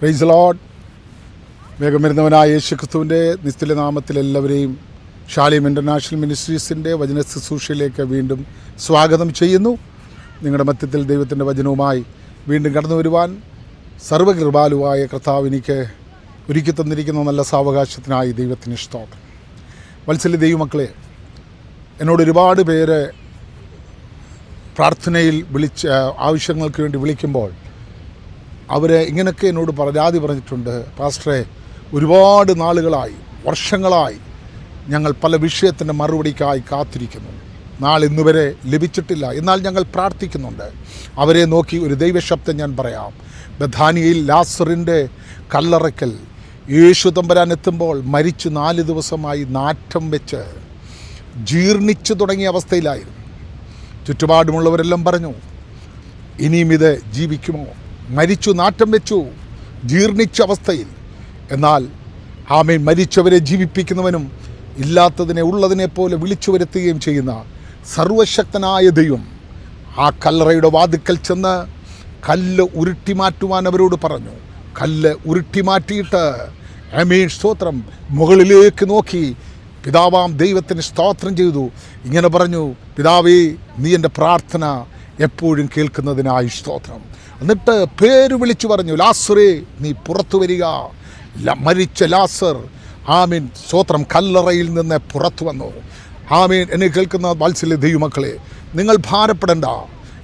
Price load വേഗം വരുന്നവനായ യേശു ക്രിസ്തുവിന്റെ നിസ്തുല നാമത്തിൽ എല്ലാവരെയും ഷാലിം ഇന്റർനാഷണൽ മിനിസ്ട്രീസിന്റെ വചന ശുശ്രൂഷയിലേക്ക് വീണ്ടും സ്വാഗതം ചെയ്യുന്നു. നിങ്ങളുടെ മധ്യത്തിൽ ദൈവത്തിന്റെ വചനവുമായി വീണ്ടും കടന്നു വരുവാൻ സർവകൃപാലുവായ കർത്താവ് എനിക്ക് ഒരുക്കി തന്നിരിക്കുന്ന നല്ല സാവകാശത്തിനായി ദൈവത്തിന് സ്തോത്രം. വത്സല്യ ദൈവമക്കളെ എന്നോട് ഒരുപാട് പേര് പ്രാർത്ഥനയിൽ വിളിച്ച് ആവശ്യങ്ങൾക്ക് വേണ്ടി വിളിക്കുമ്പോൾ അവർ ഇങ്ങനെയൊക്കെ എന്നോട് പരാതി പറഞ്ഞിട്ടുണ്ട്. പാസ്റ്ററെ ഒരുപാട് നാളുകളായി വർഷങ്ങളായി ഞങ്ങൾ പല വിഷയത്തിന്റെ മറുപടിക്കായി കാത്തിരിക്കുന്നു. നാളെ വരെ ലഭിച്ചിട്ടില്ല. എന്നാൽ ഞങ്ങൾ പ്രാർത്ഥിക്കുന്നുണ്ട്. അവരെ നോക്കി ഒരു ദൈവശബ്ദം ഞാൻ പറയാം. ബഥാനിയയിൽ ലാസറിന്റെ കല്ലറയ്ക്കൽ യേശു തമ്പരാൻ എത്തുമ്പോൾ മരിച്ചു നാല് ദിവസമായി നാറ്റം വെച്ച് ജീർണിച്ചു തുടങ്ങിയ അവസ്ഥയിലായിരുന്നു. ചുറ്റുപാടുമുള്ളവരെല്ലാം പറഞ്ഞു ഇനിയും ഇത് ജീവിക്കുമോ? മരിച്ചു നാട്ടം വെച്ചു ജീർണിച്ച അവസ്ഥയിൽ. എന്നാൽ ആമേൻ മരിച്ചവരെ ജീവിപ്പിക്കുന്നവനും ഇല്ലാത്തതിനെ ഉള്ളതിനെ പോലെ വിളിച്ചു വരുത്തുകയും ചെയ്യുന്ന സർവശക്തനായ ദൈവം ആ കല്ലറയുടെ വാതിക്കൽ ചെന്ന് കല്ല് ഉരുട്ടി മാറ്റുവാൻ അവരോട് പറഞ്ഞു. കല്ല് ഉരുട്ടി മാറ്റിയിട്ട് അമീൻ സ്തോത്രം മുകളിലേക്ക് നോക്കി പിതാവാം ദൈവത്തിന് സ്തോത്രം ചെയ്തു. ഇങ്ങനെ പറഞ്ഞു പിതാവേ നീ എന്റെ പ്രാർത്ഥന എപ്പോഴും കേൾക്കുന്നതിനായി സ്തോത്രം. എന്നിട്ട് പേര് വിളിച്ചു പറഞ്ഞു ലാസറേ നീ പുറത്തു വരിക. മരിച്ച ലാസർ ആമീൻ സ്തോത്രം കല്ലറയിൽ നിന്ന് പുറത്തു വന്നു. ആമീൻ എന്നെ കേൾക്കുന്ന വാത്സല്യ ദൈവമക്കളെ നിങ്ങൾ ഭാരപ്പെടേണ്ട.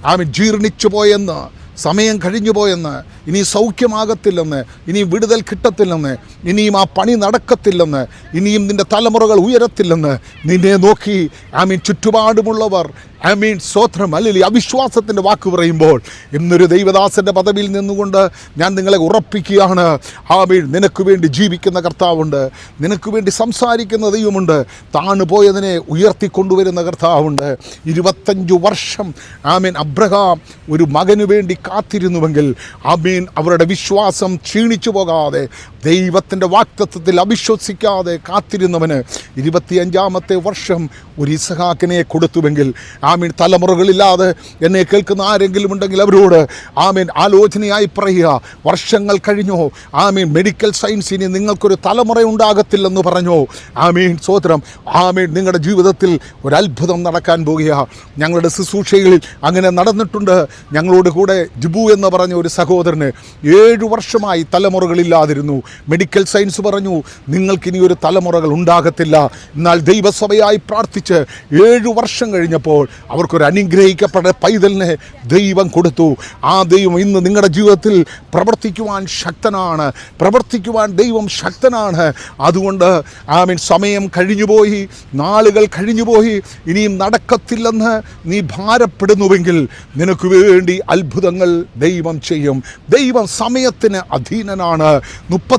ആമീൻ ജീർണിച്ചു പോയെന്ന് സമയം കഴിഞ്ഞു പോയെന്ന് ഇനി സൗഖ്യമാകത്തില്ലെന്ന് ഇനി വിടുതൽ കിട്ടത്തില്ലെന്ന് ഇനിയും ആ പണി നടക്കത്തില്ലെന്ന് ഇനിയും നിന്റെ തലമുറകൾ ഉയരത്തില്ലെന്ന് നിന്നെ നോക്കി ഐ മീൻ ചുറ്റുപാടുമുള്ളവർ ഐ മീൻ സ്വോത്രം അല്ലെങ്കിൽ അവിശ്വാസത്തിന്റെ വാക്ക് പറയുമ്പോൾ ഇന്നൊരു ദൈവദാസന്റെ പദവിയിൽ നിന്നുകൊണ്ട് ഞാൻ നിങ്ങളെ ഉറപ്പിക്കുകയാണ്. ആ മീൻ നിനക്ക് വേണ്ടി ജീവിക്കുന്ന കർത്താവുണ്ട് നിനക്ക് വേണ്ടി സംസാരിക്കുന്ന ദൈവമുണ്ട് താണു പോയതിനെ ഉയർത്തിക്കൊണ്ടുവരുന്ന കർത്താവുണ്ട്. ഇരുപത്തഞ്ചു വർഷം ആമീൻ അബ്രഹാം ഒരു മകനു വേണ്ടി കാത്തിരുന്നുവെങ്കിൽ അവരുടെ വിശ്വാസം ക്ഷീണിച്ചു പോകാതെ ദൈവത്തിന്റെ വാക്തത്വത്തിൽ അവിശ്വസിക്കാതെ കാത്തിരുന്നവന് ഇരുപത്തിയഞ്ചാമത്തെ വർഷം ഒരു ഇസഹാക്കിനെ കൊടുത്തുവെങ്കിൽ ആമീൻ തലമുറകളില്ലാതെ എന്നെ കേൾക്കുന്ന ആരെങ്കിലും ഉണ്ടെങ്കിൽ അവരോട് ആമീൻ ആലോചനയായി പറയുക വർഷങ്ങൾ കഴിഞ്ഞോ ആമീൻ മെഡിക്കൽ സയൻസിന് നിങ്ങൾക്കൊരു തലമുറ ഉണ്ടാകത്തില്ലെന്ന് പറഞ്ഞോ. ആമീൻ സ്വോത്രം ആമീൻ നിങ്ങളുടെ ജീവിതത്തിൽ ഒരു അത്ഭുതം നടക്കാൻ പോകുക. ഞങ്ങളുടെ ശുശ്രൂഷയിൽ അങ്ങനെ നടന്നിട്ടുണ്ട്. ഞങ്ങളോട് കൂടെ ജിബു എന്ന് പറഞ്ഞ ഒരു സഹോദരന് ഏഴു വർഷമായി തലമുറകളില്ലാതിരുന്നു. മെഡിക്കൽ സയൻസ് പറഞ്ഞു നിങ്ങൾക്കിനി ഒരു തലമുറകൾ ഉണ്ടാകത്തില്ല. എന്നാൽ ദൈവസഭയായി പ്രാർത്ഥിച്ച് ഏഴു വർഷം കഴിഞ്ഞപ്പോൾ അവർക്കൊരു അനുഗ്രഹിക്കപ്പെട്ട പൈതലിനെ ദൈവം കൊടുത്തു. ആ ദൈവം ഇന്ന് നിങ്ങളുടെ ജീവിതത്തിൽ പ്രവർത്തിക്കുവാൻ ശക്തനാണ്. പ്രവർത്തിക്കുവാൻ ദൈവം ശക്തനാണ്. അതുകൊണ്ട് ആമീൻ സമയം കഴിഞ്ഞുപോയി. നാളുകൾ കഴിഞ്ഞുപോയി. ഇനിയും നടക്കത്തില്ലെന്ന് നീ ഭാരപ്പെടുന്നുവെങ്കിൽ നിനക്ക് വേണ്ടി അത്ഭുതങ്ങൾ ദൈവം ചെയ്യും. ദൈവം സമയത്തിന് അധീനനാണ്.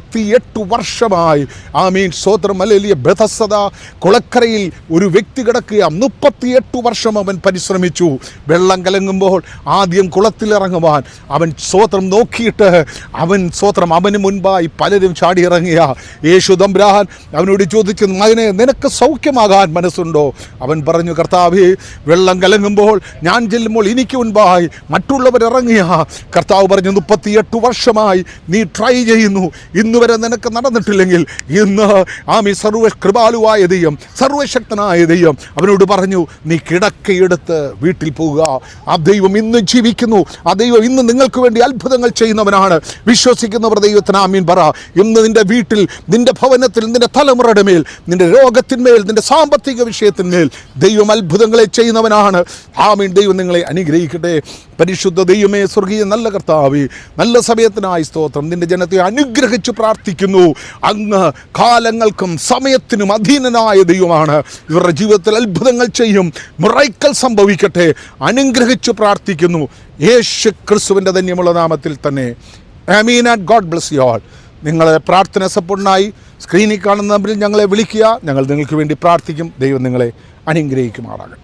മുപ്പത്തിയെട്ട് വർഷമായി. ആമീൻ. സ്വോത്രം അല്ലെ ബഥസത കുളക്കരയിൽ ഒരു വ്യക്തി കിടക്കുക മുപ്പത്തിയെട്ട് വർഷം അവൻ പരിശ്രമിച്ചു. വെള്ളം കലങ്ങുമ്പോൾ ആദ്യം കുളത്തിലിറങ്ങുവാൻ അവൻ സ്വോത്രം നോക്കിയിട്ട് അവൻ സ്വോത്രം അവന് മുൻപായി പലരും ചാടിയിറങ്ങിയ. യേശു ദംബ്രാഹൻ അവനോട് ചോദിച്ചു മകനെ നിനക്ക് സൗഖ്യമാകാൻ മനസ്സുണ്ടോ? അവൻ പറഞ്ഞു കർത്താവേ വെള്ളം കലങ്ങുമ്പോൾ ഞാൻ ചെല്ലുമ്പോൾ എനിക്ക് മുൻപായി മറ്റുള്ളവർ ഇറങ്ങിയ. കർത്താവ് പറഞ്ഞു മുപ്പത്തിയെട്ട് വർഷമായി നീ ട്രൈ ചെയ്യുന്നു. ഇന്ന് വരെ നിനക്ക് നടന്നിട്ടില്ലെങ്കിൽ ഇന്ന് ആമി സർവ കൃപാലുവായ ദൈവം സർവശക്തനായ ദൈവം അവനോട് പറഞ്ഞു നീ കിടക്കയെടുത്ത് വീട്ടിൽ പോവുക. ആ ദൈവം ഇന്ന് ജീവിക്കുന്നു. ആ ദൈവം ഇന്ന് നിങ്ങൾക്ക് വേണ്ടി അത്ഭുതങ്ങൾ ചെയ്യുന്നവനാണ്. വിശ്വസിക്കുന്നവർ ദൈവത്തിന് ആമീൻ പറ. ഇന്ന് നിന്റെ വീട്ടിൽ നിന്റെ ഭവനത്തിൽ നിന്റെ തലമുറയുടെ മേൽ നിന്റെ രോഗത്തിന്മേൽ നിന്റെ സാമ്പത്തിക വിഷയത്തിന്മേൽ ദൈവം അത്ഭുതങ്ങളെ ചെയ്യുന്നവനാണ്. ആമീൻ. ദൈവം നിങ്ങളെ അനുഗ്രഹിക്കട്ടെ. പരിശുദ്ധ ദൈവമേ സ്വർഗീയ നല്ല കർത്താവേ നല്ല സമയത്തിനായി സ്തോത്രം. നിന്റെ ജനത്തെ അനുഗ്രഹിച്ചു പ്രാർത്ഥിക്കുന്നു. അങ്ങ് കാലങ്ങൾക്കും സമയത്തിനും അധീനനായ ദൈവമാണ്. ഇവരുടെ ജീവിതത്തിൽ അത്ഭുതങ്ങൾ ചെയ്യും. മുറൈക്കൽ സംഭവിക്കട്ടെ. അനുഗ്രഹിച്ചു പ്രാർത്ഥിക്കുന്നു. യേശു ക്രിസ്തുവിന്റെ ധന്യമുള്ള നാമത്തിൽ തന്നെ. I mean and God bless you all. നിങ്ങളെ പ്രാർത്ഥന സപ്പോർട്ടിനായി സ്ക്രീനിൽ കാണുന്ന നമ്പറിൽ ഞങ്ങളെ വിളിക്കുക. ഞങ്ങൾ നിങ്ങൾക്ക് വേണ്ടി പ്രാർത്ഥിക്കും. ദൈവം നിങ്ങളെ അനുഗ്രഹിക്കുമാറാകട്ടെ.